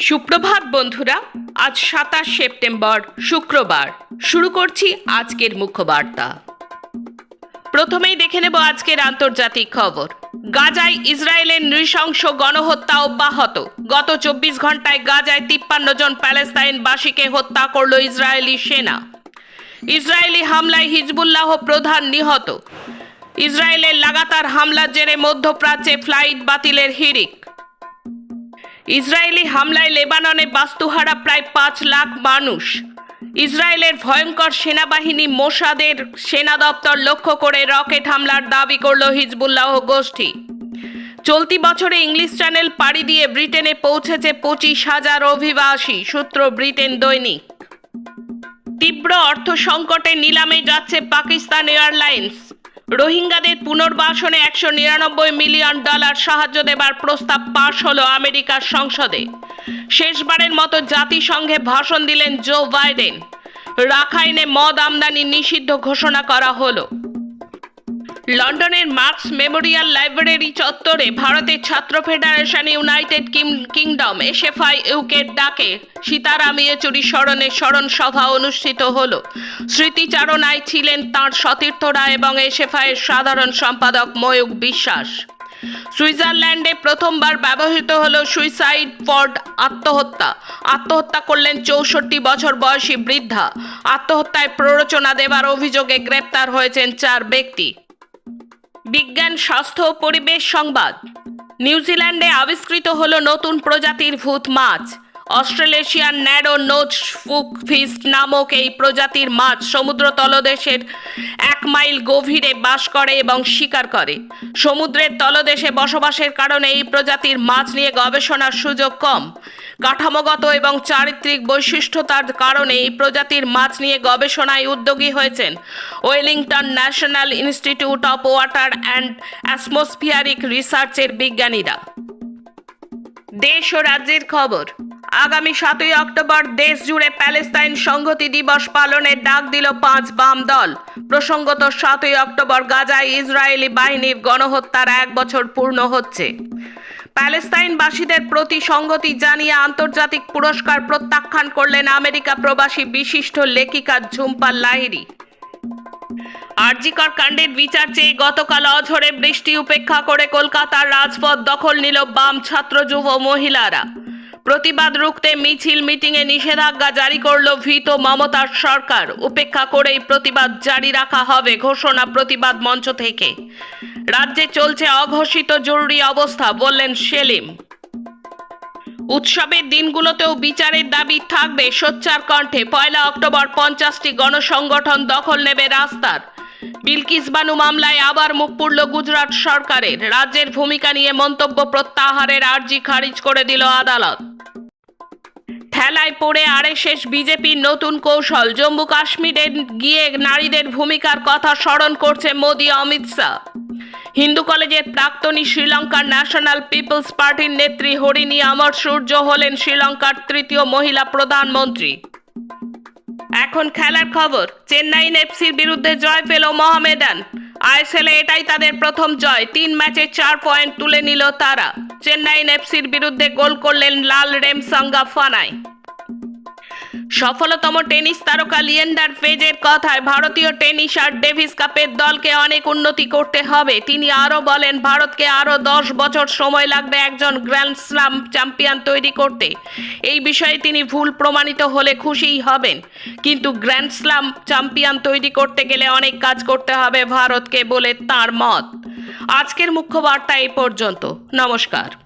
সুপ্রভাত বন্ধুরা, আজ সাতাশ সেপ্টেম্বর, শুক্রবার। শুরু করছি আজকের মুখ্য বার্তা প্রথমেই দেখে নেব আজকের আন্তর্জাতিক খবর। গাজায় ইসরায়েলের নৃশংস গণহত্যা অব্যাহত। গত চব্বিশ ঘন্টায় গাজায় তিপ্পান্ন জন প্যালেস্তাইনবাসীকে হত্যা করল ইসরায়েলি সেনা। ইসরায়েলি হামলায় হিজবুল্লাহ প্রধান নিহত। ইসরায়েলের লাগাতার হামলার জেরে মধ্যপ্রাচ্যে ফ্লাইট বাতিলের হিড়িক। ইসরায়েলি হামলায় লেবাননে বাস্তুহারা প্রায় পাঁচ লাখ মানুষ। ইসরায়েলের ভয়ঙ্কর সেনাবাহিনী মোসাদের সেনা দপ্তর লক্ষ্য করে রকেট হামলার দাবি করল হিজবুল্লাহ গোষ্ঠী। চলতি বছরে ইংলিশ চ্যানেল পাড়ি দিয়ে ব্রিটেনে পৌঁছেছে পঁচিশ হাজার অভিবাসী, সূত্র ব্রিটেন দৈনিক। তীব্র অর্থ সংকটে নিলামে যাচ্ছে পাকিস্তান এয়ারলাইন্স। রোহিঙ্গাদের পুনর্বাসনে একশো নিরানব্বই মিলিয়ন ডলার সাহায্য দেবার প্রস্তাব পাশ হলো আমেরিকার সংসদে। শেষবারের মতো জাতিসংঘে ভাষণ দিলেন জো বাইডেন। রাখাইনে মদ আমদানি নিষিদ্ধ ঘোষণা করা হলো। লন্ডনের মার্কস মেমোরিয়াল লাইব্রেরি চত্বরে ভারতের ছাত্র ফেডারেশন ইউনাইটেড কিংডম এসএফআই ইউকের ডাকে সীতারাম ইয়েচুরি স্মরণে স্মরণ সভা অনুষ্ঠিত হল। স্মৃতিচারণায় ছিলেন তাঁর সতীর্থরা এবং এসএফআই এর সাধারণ সম্পাদক ময়ূক বিশ্বাস। সুইজারল্যান্ডে প্রথমবার ব্যবহৃত হল সুইসাইড ফর আত্মহত্যা। আত্মহত্যা করলেন চৌষট্টি বছর বয়সী বৃদ্ধা। আত্মহত্যায় প্ররোচনা দেবার অভিযোগে গ্রেপ্তার হয়েছেন চার ব্যক্তি। বিজ্ঞান স্বাস্থ্য পরিবেশ সংবাদ। নিউজিল্যান্ডে আবিষ্কৃত হল নতুন প্রজাতির ভূত মাছ। Australasian narrow nose spook fish নামক এই প্রজাতির মাছ সমুদ্র তলদেশের এক মাইল গভীরে বাস করে এবং শিকার করে। সমুদ্রের তলদেশে বসবাসের কারণে এই প্রজাতির মাছ নিয়ে গবেষণার সুযোগ কম। কাঠামোগত এবং চারিত্রিক বৈশিষ্ট্যতার কারণে এই প্রজাতির মাছ নিয়ে গবেষণায় উদ্যোগী হয়েছেন Wellington National Institute of Water and Atmospheric রিসার্চের বিজ্ঞানীরা। দেশ ও রাজ্যের খবর। আগামী সাতই অক্টোবর দেশ জুড়ে প্যালেস্তাইন সংহতি দিবস পালনের ডাক দিল পাঁচ বাম দল। প্রসঙ্গত, সাতই অক্টোবর গাজায় ইসরায়েলি বাহিনীর গণহত্যার এক বছর পূর্ণ হচ্ছে। প্যালেস্তাইনবাসীদের প্রতি সংগতি জানিয়ে আন্তর্জাতিক পুরস্কার প্রত্যাখ্যান করলেন আমেরিকা প্রবাসী বিশিষ্ট লেখিকা ঝুম্পা লাহিড়ী। আরজিকর কাণ্ডের বিচার চেয়ে গতকাল অঝরে বৃষ্টি উপেক্ষা করে কলকাতার রাজপথ দখল নিল বাম ছাত্র যুব মহিলারা। প্রতিবাদ রুখতে মিছিল মিটিংয়ে নিষেধাজ্ঞা জারি করল ভীত মমতার সরকার। উপেক্ষা করেই প্রতিবাদ জারি রাখা হবে ঘোষণা প্রতিবাদ মঞ্চ থেকে। রাজ্যে চলছে অঘোষিত জরুরি অবস্থা, বললেন সেলিম। উৎসবের দিনগুলোতেও বিচারের দাবি থাকবে সোচ্চার কণ্ঠে। পয়লা অক্টোবর পঞ্চাশটি গণসংগঠন দখল নেবে রাস্তার। বিলকিস বানু মামলায় আবার মুখ পুড়ল গুজরাট সরকারের। রাজ্যের ভূমিকা নিয়ে মন্তব্য প্রত্যাহারের আর্জি খারিজ করে দিল আদালত। ঠেলায় পড়ে আরএসএস, বিজেপির নতুন কৌশল। জম্মু কাশ্মীরে গিয়ে নারীদের ভূমিকার কথা স্মরণ করছে মোদি, অমিত শাহ। হিন্দু কলেজের প্রাক্তনী শ্রীলঙ্কার ন্যাশনাল পিপলস পার্টির নেত্রী হরিণী অমর সূর্য হলেন শ্রীলঙ্কার তৃতীয় মহিলা প্রধানমন্ত্রী। এখন খেলার খবর, চেন্নাইন এফসির বিরুদ্ধে জয় পেল মোহামেডান আইএসএলে এটাই তাদের প্রথম জয়, তিন ম্যাচে চার পয়েন্ট তুলে নিল তারা। চেন্নাইন এফসির বিরুদ্ধে গোল করলেন লাল রেমসাঙ্গা ফানায় সফলতম টেনিস তারকা লিয়েন্ডার পেজের কথায় ভারতীয় টেনিস আর ডেভিস কাপের দলকে অনেক উন্নতি করতে হবে। তিনি আরও বলেন, ভারতকে আরও দশ বছর সময় লাগবে একজন গ্র্যান্ড স্লাম চ্যাম্পিয়ন তৈরি করতে। এই বিষয়ে তিনি ভুল প্রমাণিত হলে খুশিই হবেন। কিন্তু গ্র্যান্ড স্লাম চ্যাম্পিয়ন তৈরি করতে গেলে অনেক কাজ করতে হবে ভারতকে বলে তার মত। আজকের মুখ্য বার্তা এই পর্যন্ত। নমস্কার।